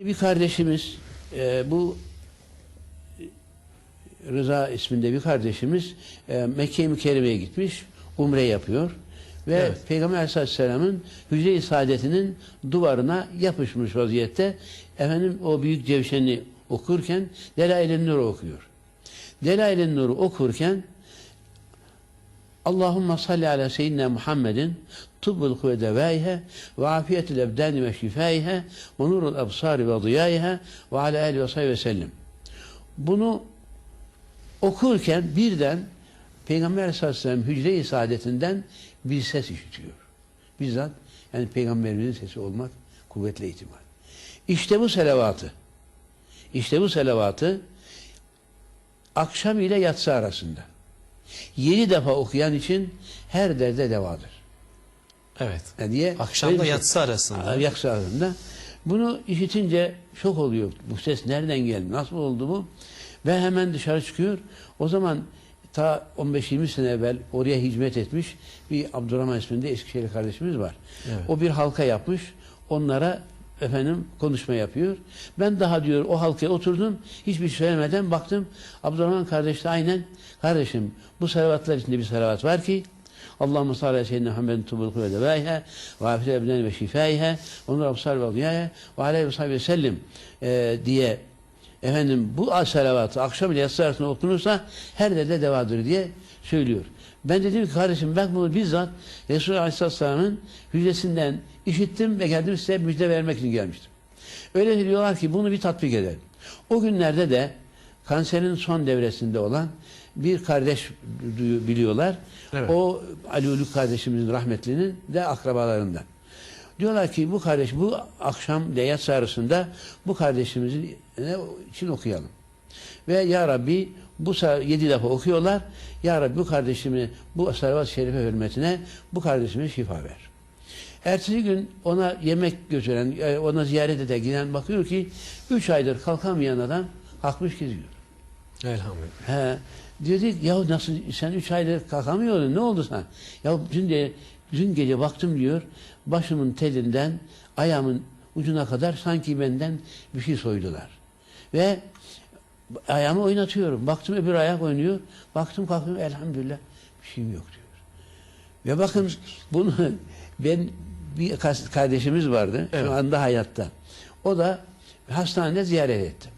Bir kardeşimiz e, bu Rıza isminde bir kardeşimiz e, Mekke-i Mükerreme'ye gitmiş. Umre yapıyor. Ve Evet. Peygamber Aleyhisselam'ın hücre-i saadetinin duvarına yapışmış vaziyette efendim o büyük cevşeni okurken Delail-i Nur okuyor. Delail-i Nur'u okurken Allahümme salli ala seyyidina Muhammedin tubbul kuvve devaihe ve afiyetil ebdani ve şifaihe ve nurul absari ve ziyaihe ve ala alihi ve sahibi ve sellem. Bunu okurken birden Peygamber Aleyhisselam hücre-i saadetinden bir ses işitiyor. Bizzat yani Peygamberimizin sesi olmak kuvvetle ihtimal. İşte bu selavatı işte bu selavatı akşam ile yatsı arasında yedi defa okuyan için her derde devadır. Evet. Yani diye Akşamda böyle bir şey- yatsı arasında. Yatsı arasında. Bunu işitince şok oluyor. Bu ses nereden geldi? Nasıl oldu bu? Ve hemen dışarı çıkıyor. O zaman ta 15-20 sene evvel oraya hizmet etmiş bir Abdurrahman isminde Eskişehir kardeşimiz var. Evet. O bir halka yapmış. Onlara efendim konuşma yapıyor. Ben daha diyor o halkaya oturdum. Hiçbir şey söylemeden baktım. Abdurrahman kardeş de aynen kardeşim bu salavatlar içinde bir salavat var ki Allahümme salli ala seyyidina Muhammedin tubul kuvve devâihe ve afiyet ebnen ve şifâihe ve nur absar ve ziyâhe ve aleyhi ve sahibi sellim e, diye efendim bu salavatı akşam ile yatsı arasında okunursa her derde devadır diye söylüyor. Ben dedim ki kardeşim ben bunu bizzat Resulullah Aleyhisselam'ın hücresinden işittim ve geldim size müjde vermek için gelmiştim. Öyle diyorlar ki bunu bir tatbik edelim. O günlerde de kanserin son devresinde olan bir kardeş biliyorlar. Evet. O Ali Uluk kardeşimizin rahmetlinin de akrabalarından. Diyorlar ki bu kardeş bu akşam de yatsı arasında bu kardeşimizin için okuyalım. Ve Ya Rabbi bu yedi defa okuyorlar. Ya Rabbi bu kardeşimi bu salavat-ı şerife hürmetine bu kardeşime şifa ver. Ertesi gün ona yemek götüren, e, ona ziyaret ede giden bakıyor ki üç aydır kalkamayan adam kalkmış geziyor. Elhamdülillah. He. Dedik ya nasıl sen üç aydır kalkamıyordun ne oldu sana? Ya dün, de, dün gece baktım diyor başımın telinden ayağımın ucuna kadar sanki benden bir şey soydular. Ve ayağımı oynatıyorum. Baktım öbür ayak oynuyor. Baktım kalktım elhamdülillah bir şeyim yok diyor. Ve bakın bunu ben bir kardeşimiz vardı Evet. şu anda hayatta. O da hastanede ziyaret ettim.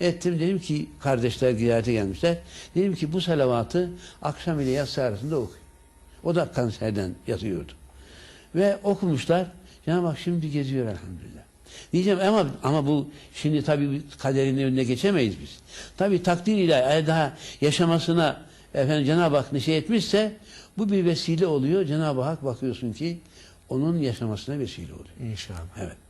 Ettim dedim ki kardeşler ziyarete gelmişler. Dedim ki bu salavatı akşam ile yatsı arasında okuyun. O da kanserden yatıyordu. Ve okumuşlar. Cenab-ı Hak şimdi geziyor elhamdülillah. Diyeceğim ama ama bu şimdi tabii kaderin önüne geçemeyiz biz. Tabii takdir ilahi daha yaşamasına efendim Cenab-ı Hak şey etmişse bu bir vesile oluyor. Cenab-ı Hak bakıyorsun ki onun yaşamasına vesile oluyor. İnşallah. Evet.